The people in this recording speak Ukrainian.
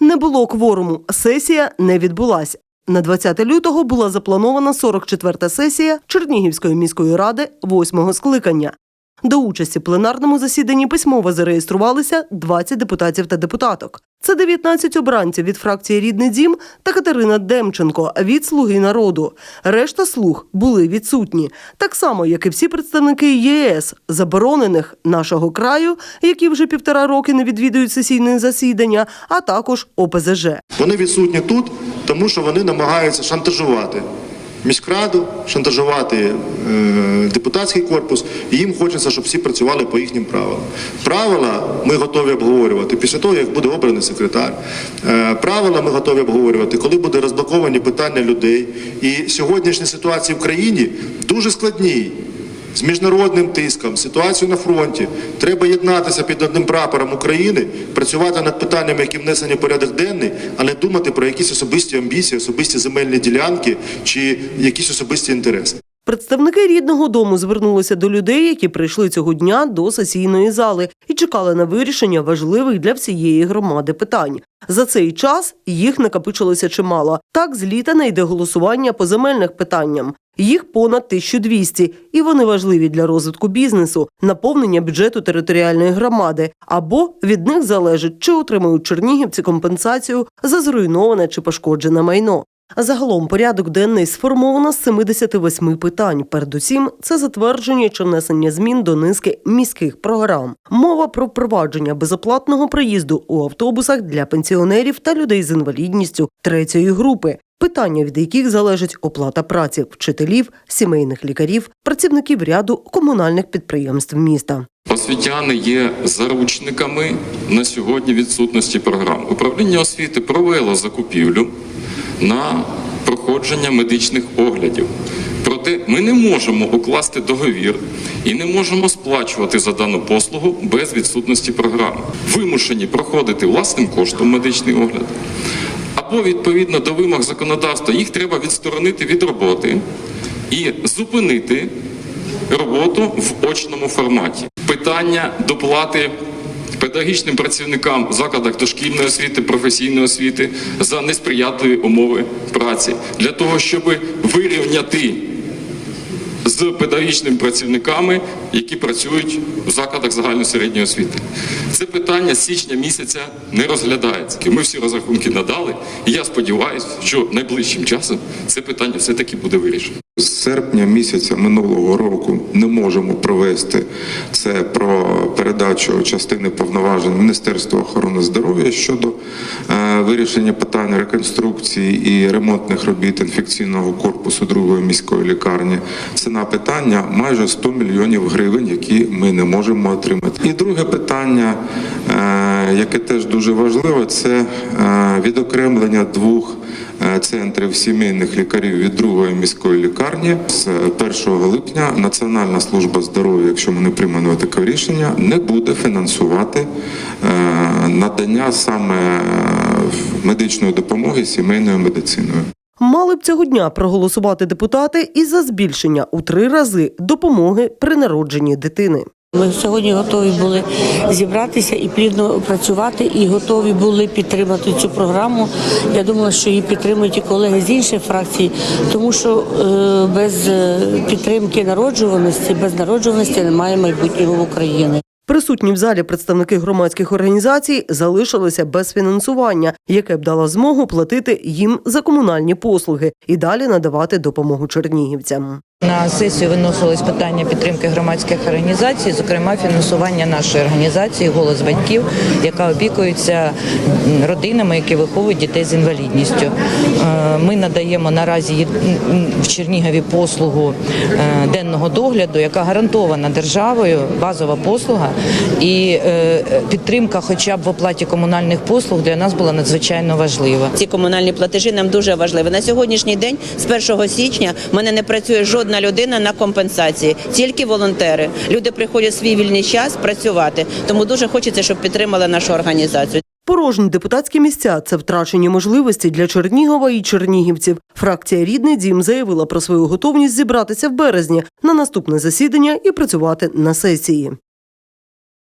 Не було кворуму. Сесія не відбулася. На 20 лютого була запланована 44-та сесія Чернігівської міської ради восьмого скликання. До участі в пленарному засіданні письмово зареєструвалися 20 депутатів та депутаток. Це 19 обранців від фракції Рідний дім та Катерина Демченко від Слуги народу. Решта слуг були відсутні, так само як і всі представники ЄС, заборонених нашого краю, які вже півтора роки не відвідують сесійне засідання, а також ОПЗЖ. Вони відсутні тут, тому що вони намагаються шантажувати міськраду, шантажувати е, депутатський корпус, і їм хочеться, щоб всі працювали по їхнім правилам. Правила ми готові обговорювати після того, як буде обраний секретар. Е, правила ми готові обговорювати, коли буде розблоковані питання людей. І сьогоднішня ситуація в країні дуже складній з міжнародним тиском, ситуацію на фронті. Треба єднатися під одним прапором України, працювати над питаннями, які внесені в порядок денний, а не думати про якісь особисті амбіції, особисті земельні ділянки чи якісь особисті інтереси. Представники рідного дому звернулися до людей, які прийшли цього дня до сесійної зали і чекали на вирішення важливих для всієї громади питань. За цей час їх накопичилося чимало. Так з літа не йде голосування по земельних питанням. Їх понад 1200, і вони важливі для розвитку бізнесу, наповнення бюджету територіальної громади. Або від них залежить, чи отримують чернігівці компенсацію за зруйноване чи пошкоджене майно. Загалом порядок денний сформовано з 78 питань. Передусім, це затвердження чи внесення змін до низки міських програм. Мова про впровадження безоплатного проїзду у автобусах для пенсіонерів та людей з інвалідністю третьої групи. Питання, від яких залежить оплата праці вчителів, сімейних лікарів, працівників ряду комунальних підприємств міста. Освітяни є заручниками на сьогодні відсутності програм. Управління освіти провело закупівлю на проходження медичних оглядів. Проте ми не можемо укласти договір і не можемо сплачувати за дану послугу без відсутності програми. Вимушені проходити власним коштом медичний огляд. Або відповідно до вимог законодавства їх треба відсторонити від роботи і зупинити роботу в очному форматі. Питання доплати педагогічним працівникам в закладах дошкільної освіти, професійної освіти за несприятливі умови праці для того, щоб вирівняти з педагогічними працівниками, які працюють в закладах загальної середньої освіти. Це питання з січня місяця не розглядається. Ми всі розрахунки надали, і я сподіваюся, що найближчим часом це питання все-таки буде вирішено. З серпня місяця минулого року не можемо провести це про передачу частини повноважень Міністерства охорони здоров'я щодо е, вирішення питань реконструкції і ремонтних робіт інфекційного корпусу другої міської лікарні. Ціна питання майже 100 мільйонів гривень, які ми не можемо отримати. І друге питання, е, яке теж дуже важливе, це е, відокремлення двох центрів сімейних лікарів від другої міської лікарні з 1 липня Національна служба здоров'я, якщо ми не приймемо таке рішення, не буде фінансувати е, надання саме е, медичної допомоги сімейною медициною. Мали б цього дня проголосувати депутати і за збільшення у три рази допомоги при народженні дитини. Ми сьогодні готові були зібратися і плідно працювати, і готові були підтримати цю програму. Я думала, що її підтримують і колеги з інших фракцій, тому що е, без е, підтримки народжуваності, без народжуваності немає майбутнього України. Присутні в залі представники громадських організацій залишилися без фінансування, яке б дало змогу платити їм за комунальні послуги і далі надавати допомогу чернігівцям. На сесію виносилось питання підтримки громадських організацій, зокрема фінансування нашої організації Голос батьків, яка опікується родинами, які виховують дітей з інвалідністю. Е, Ми надаємо наразі в Чернігові послугу е, денного догляду, яка гарантована державою, базова послуга, і е, підтримка, хоча б в оплаті комунальних послуг, для нас була надзвичайно важлива. Ці комунальні платежі нам дуже важливі. На сьогоднішній день, з 1 січня, в мене не працює жодна людина на компенсації, тільки волонтери. Люди приходять свій вільний час працювати. Тому дуже хочеться, щоб підтримали нашу організацію. Порожні депутатські місця це втрачені можливості для Чернігова і чернігівців. Фракція Рідний дім заявила про свою готовність зібратися в березні на наступне засідання і працювати на сесії.